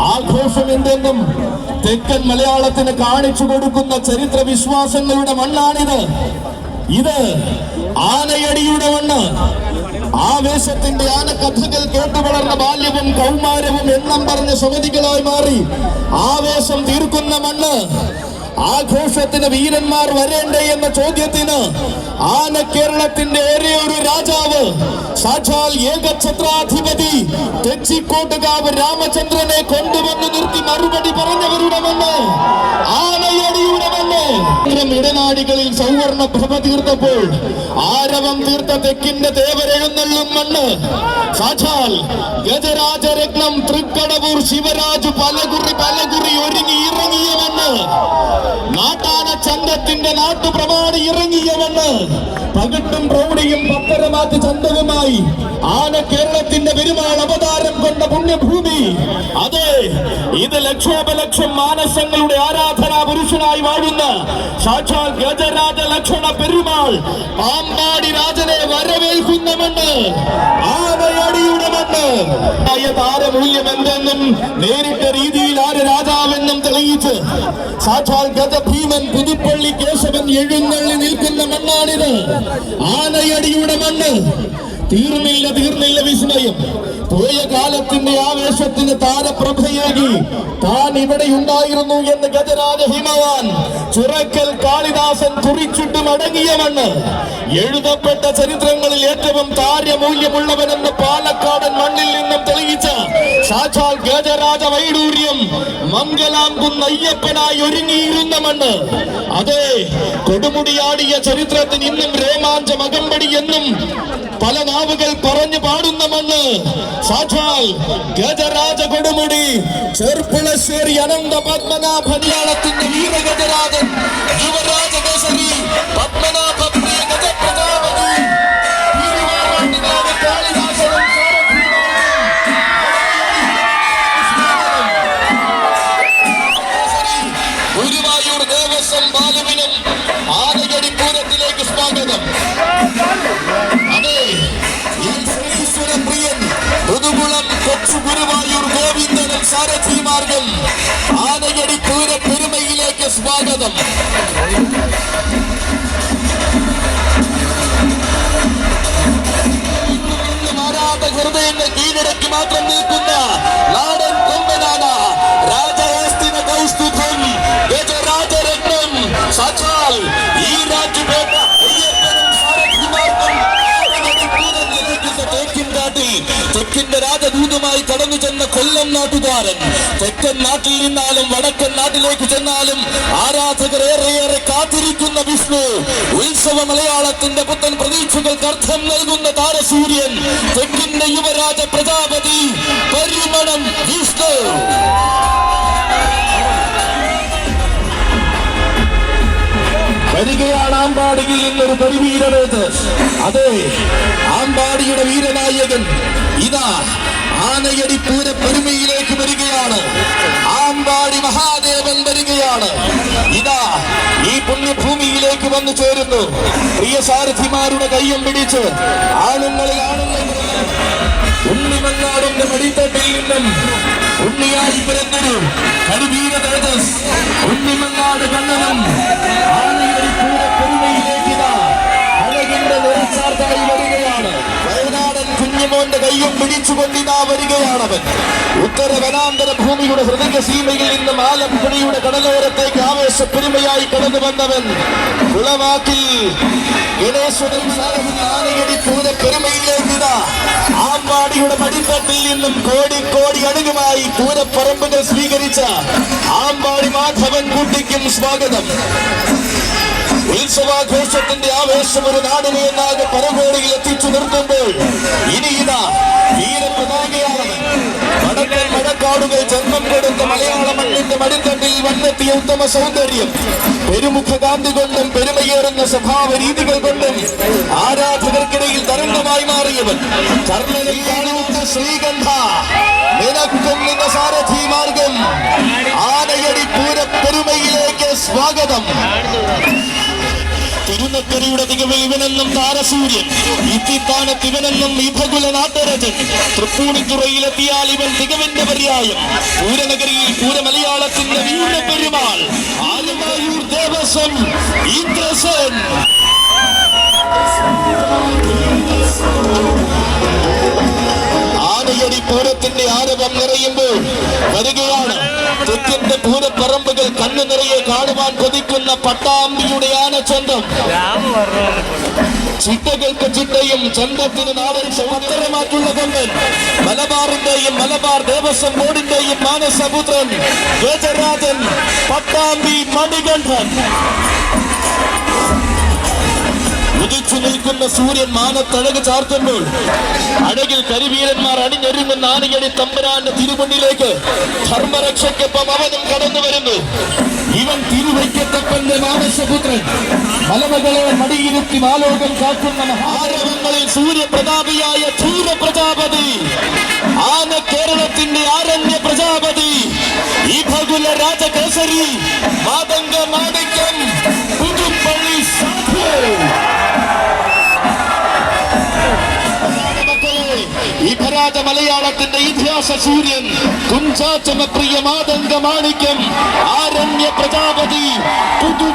ആഘോഷം എന്തെന്നും തെക്കൻ മലയാളത്തിന് കാണിച്ചു കൊടുക്കുന്ന ചരിത്ര വിശ്വാസങ്ങളുടെ മണ്ണാണിത്. ഇത് ആനയടിയുടെ മണ്ണ്. ആവേശത്തിന്റെ ആനക്കഥകൾ കേട്ടു വളർന്ന ബാല്യവും കൗമാരവും എണ്ണം പറഞ്ഞ സമിതികളായി മാറി. ആവേശം തീർക്കുന്ന മണ്ണ്. ആഘോഷത്തിന് വീരന്മാർ വരേണ്ടേ എന്ന ചോദ്യത്തിന് ആന കേരളത്തിന്റെ ഒരേ ഒരു രാജാവ് സാക്ഷാൽ ഏകഛത്രാധിപതി തെച്ചിക്കോട്ടുകാവ് രാമചന്ദ്രനെ കൊണ്ടുവന്ന് നിർത്തി മറുപടി പറഞ്ഞവരുടെ മണ്ണ്. ആനയടിയുടെ ഇടനാടികളിൽ സൗവർണ പ്രഭ തീർത്തപ്പോൾ ആരവം തീർത്ത തെക്കിന്റെ ദേവരെഴുന്നള്ളും മണ്ണ്. സാക്ഷാൽ ഗജരാജരത്നം തൃക്കടവൂർ ശിവരാജു പലകുറി പലകുറി ഒരുങ്ങി ഇറങ്ങിയ മണ്ണ്. നാട്ടാന ചന്തത്തിന്റെ നാട്ടുപ്രമാണി ഇറങ്ങിയവന്ന് പകിട്ടും പ്രൗഢിയും പത്തരമാറ്റ് ചന്തവുമായി ആന കേരളത്തിന്റെ പെരുമാൾ അവതാരം കൊണ്ട പുണ്യഭൂമി. അതെ ഇത് ലക്ഷോപലക്ഷം മാനസങ്ങളുടെ ആരാധനാ പുരുഷനായി വാഴുന്ന സാക്ഷാൽ ഗജരാജ ലക്ഷണ പെരുമാൾ പാമ്പാടി രാജനെ വരവേൽക്കുന്നവണ് ആയ താരമൂല്യം എന്തെന്നും നേരിട്ട രീതിയിൽ ആര് രാജാവെന്നും തെളിയിച്ച് സാക്ഷാൽ ഗതഭീമൻ പുതുപ്പള്ളി കേശവൻ എഴുന്നള്ളി നിൽക്കുന്ന മണ്ണാണിത്. ആനയടിയുടെ മണ്ണ്. തീർന്നില്ല തീർന്നില്ല വിസ്മയം. പോയ കാലത്തിന്റെ ആവേശത്തിന് താരപ്രഭയേകി. താൻ ഇവിടെ ഉണ്ടായിരുന്നു എന്ന് ഗജരാജ ഹിമവാൻ ചുറക്കൽ കാളിദാസൻ കുറിച്ചിട്ട് മടങ്ങിയ മണ്ണ്. എഴുതപ്പെട്ട ചരിത്രങ്ങളിൽ ഏറ്റവും താര്യമൂല്യമുള്ളവനെന്ന് പാലക്കാടൻ മണ്ണിൽ നിന്നും തെളിയിച്ച സാക്ഷാൽ വൈഡൂര്യം മംഗലാംകുന്ന് അയ്യപ്പനായി ഒരുങ്ങിയിരുന്ന മണ്ണ്. അതെ കൊടുമുടിയാടിയ ചരിത്രത്തിന് ഇന്നും രോമാഞ്ചം അകമ്പടി എന്നും പല നാവുകൾ പറഞ്ഞു പാടുന്ന മണ്ണ്. സാക്ഷാൽ ഗജരാജ കൊടുമുടി ചെർപ്പുളശ്ശേരി അനന്ത പത്മനാഭന്യാളത്തിന്റെ വീരഗജരാജൻ യുവരാജകേസരി പത്മനാഭ പെരുമയിലേക്ക് സ്വാഗതം മാറാത്ത ഹൃദയങ്ങൾ കീഴടക്കി മാത്രം നിൽക്കുന്ന ചെന്ന കൊല്ലം നാട്ടുകാരൻ. തെക്കൻ നാട്ടിൽ നിന്നാലും വടക്കൻ നാട്ടിലേക്ക് ചെന്നാലും ആരാധകർ ഏറെയേറെ കാത്തിരിക്കുന്ന വിഷ്ണു. ഉത്സവ മലയാളത്തിന്റെ പുത്തൻ പ്രതീക്ഷകൾക്ക് അർത്ഥം നൽകുന്ന താരസൂര്യൻ. തെക്കിന്റെ യുവരാജ പ്രജാപതി പരിമണം വിഷ്ണു. വരികയാണ് ആമ്പാടിയിൽ നിന്നൊരു പരിവീരവേത് അതെ ആമ്പാടിയുടെ വീരനായകൻ ഇതാ ആനയടി പൂര പെരുമയിലേക്ക് വരികയാണ്. ആമ്പാടി മഹാദേവൻ വരികയാണ്. ഇതാ ഈ പുണ്യഭൂമിയിലേക്ക് വന്നു ചേരുന്നു. പ്രിയ സാരഥിമാരുടെ കയ്യും പിടിച്ച് ആണുങ്ങളിൽ ആണുങ്ങൾ ഉണ്ണിമങ്ങാടിന്റെ മടിത്തട്ടിൽ നിന്നും പിറന്നൊരു കരുവീര തേജസ് ഉണ്ണിമങ്ങാട് കണ്ണനും ആനയടി പൂര പിടിച്ചുകൊണ്ടിതാ വരികയാണവൻ. ഉത്തര വനാന്തര ഭൂമിയുടെ ഹൃദയ സീമയിൽ നിന്ന് ആലപ്പുഴയുടെ കടലോരത്തേക്ക് ആവേശ പെരുമയായി കടന്നു വന്നവൻ കുളവാക്കിൽ ആമ്പാടിയുടെ മടിത്തട്ടിൽ നിന്നും കോടി കോടി അണുകുമായി പൂരപ്പറമ്പുകൾ സ്വീകരിച്ച ആമ്പാടി മാധവൻ കുട്ടിക്കും സ്വാഗതം. ഉത്സവാഘോഷത്തിന്റെ ആവേശം ഒരു നാടിനെ എന്നാകെ പരകോടിയിൽ എത്തിച്ചു നിർത്തുമ്പോൾ ഇനി ഇതാ മലയാള മണ്ണിന്റെ വന്നെത്തിയ ഉത്തമ സൗന്ദര്യം. ആരാധകർക്കിടയിൽ തരംഗമായി മാറിയവൻ. ശ്രീഗന്ധ സാരഥി മാർഗം. ആനയടി പൂരപ്പെരുമയിലേക്ക് സ്വാഗതം. പൂനക്കരയുടെ ഇവനെന്നും താരസൂര്യൻ ഇത്തിത്താനത്ത് ഇവനെന്നും വിഭകുല നാട്ടരജൻ തൃപ്പൂണിത്തുറയിലെത്തിയാൽ ഇവൻ തികവിന്റെ പര്യായം. പൂരനഗരിയിൽ പൂരമലയാളത്തിന്റെ വീരപ്പെരുമാൾ ആലമായൂർ ദേവസ്വം ഇന്ദ്രസൻ. ആനയടി പൂരത്തിന്റെ ആരവം നിറയുമ്പോൾ വരികയാണ് തെക്കിന്റെ പൂരപ്പറമ്പുകൾ കണ്ണു നിറയെ കാണുവാൻ കൊതിക്കുന്ന പട്ടാമ്പിയുടെ ആനച്ചന്തം. ചിട്ടകൾക്ക് ചിട്ടയും ചന്തത്തിന് നാടൻ പത്തരമാറ്റുള്ള കൊമ്പൻ മലബാറിന്റെയും മലബാർ ദേവസ്വം ബോർഡിന്റെയും മാനസപുത്രൻ ഗജരാജൻ പട്ടാമ്പി മണികണ്ഠൻ. ഉദിച്ചു നിൽക്കുന്ന സൂര്യൻ മാനത്തഴക് ചാർത്തുമ്പോൾ അഴകിൽ കരിവീരന്മാർ അണിഞ്ഞൊരുങ്ങുന്ന നാണികടി തമ്പരാന്റെ തിരുമുന്നിലേക്ക് ധർമ്മരക്ഷയ്ക്കൊപ്പം അവനും കടന്നു വരുന്നു. ഇവൻ തിരുവൈക്കത്തപ്പന്റെ മാനസപുത്രൻ. മലമകളെ മടിയിരുത്തി മാലോകം കാക്കുന്ന മഹാരവങ്ങളിൽ സൂര്യപ്രതാപിയായ ധൂര പ്രജാപതി ആന കേരളത്തിന്റെ ആരണ്യ പ്രജാപതി ഈ ഭഗുല രാജകേസരി മാതംഗ മാണിക്യം മലയാളത്തിന്റെ ഇതിഹാസ സൂര്യൻ കുഞ്ചാചമപ്രിയ മാതംഗ മാണിക്യം ആരണ്യ പ്രജാപതി സാധു